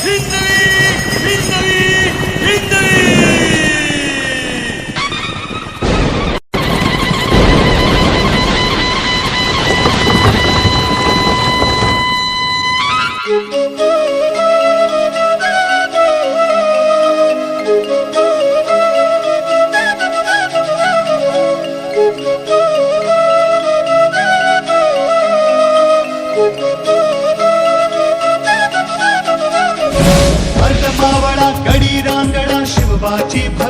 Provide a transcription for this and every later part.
Hindley! Hindley!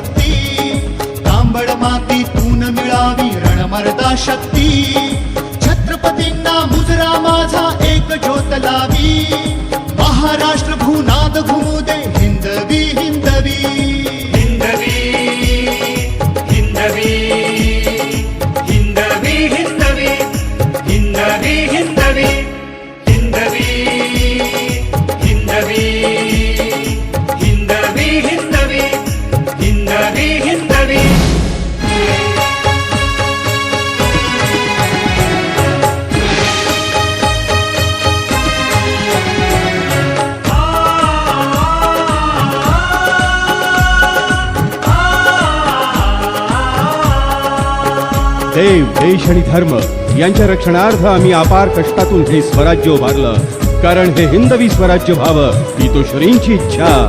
शक्ती. तांबड मातीतून मिळावी रणमर्दा शक्ती. छत्रपतींना मुजरा माझा एक ज्योत लावी. महाराष्ट्र देव देश आणि धर्म यांच्या रक्षणार्थ आम्ही अपार कष्टातून हे स्वराज्य उभारलं. कारण हे हिंदवी स्वराज्य व्हावं ही तो श्रींची इच्छा.